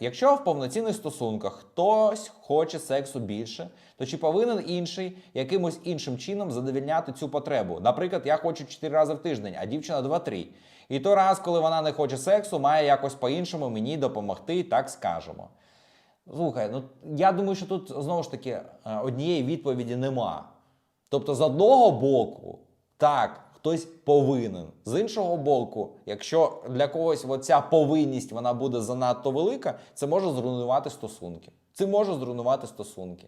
Якщо в повноцінних стосунках хтось хоче сексу більше, то чи повинен інший якимось іншим чином задовільняти цю потребу? Наприклад, я хочу 4 рази в тиждень, а дівчина 2-3. І той раз, коли вона не хоче сексу, має якось по-іншому мені допомогти, так скажемо. Слухай, ну я думаю, що тут знову ж таки е, однієї відповіді нема. Тобто, з одного боку, так, хтось повинен. З іншого боку, якщо для когось оця повинність вона буде занадто велика, це може зруйнувати стосунки. Це може зруйнувати стосунки.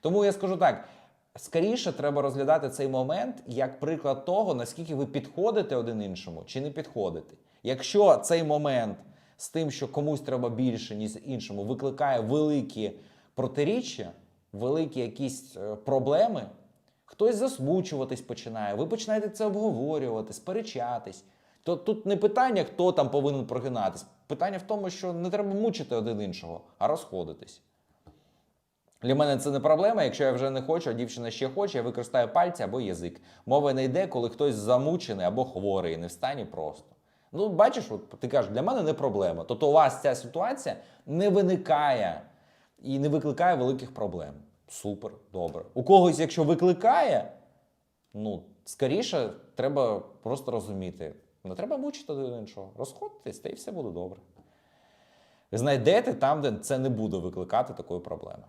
Тому я скажу так: скоріше треба розглядати цей момент як приклад того, наскільки ви підходите один іншому чи не підходите. Якщо цей момент з тим, що комусь треба більше, ніж іншому, викликає великі протиріччя, великі якісь е, проблеми, хтось засмучуватись починає, ви починаєте це обговорювати, сперечатись. То тут не питання, хто там повинен прогинатись. Питання в тому, що не треба мучити один іншого, а розходитись. Для мене це не проблема. Якщо я вже не хочу, а дівчина ще хоче, я використаю пальці або язик. Мова не йде, коли хтось замучений або хворий, не в стані просто. Ну, бачиш, от ти кажеш, для мене не проблема. Тобто у вас ця ситуація не виникає і не викликає великих проблем. Супер, добре. У когось, якщо викликає, ну, скоріше, треба просто розуміти. Не треба мучити один іншого. Розходьтесь, та і все буде добре. Знайдете там, де це не буде викликати такої проблеми.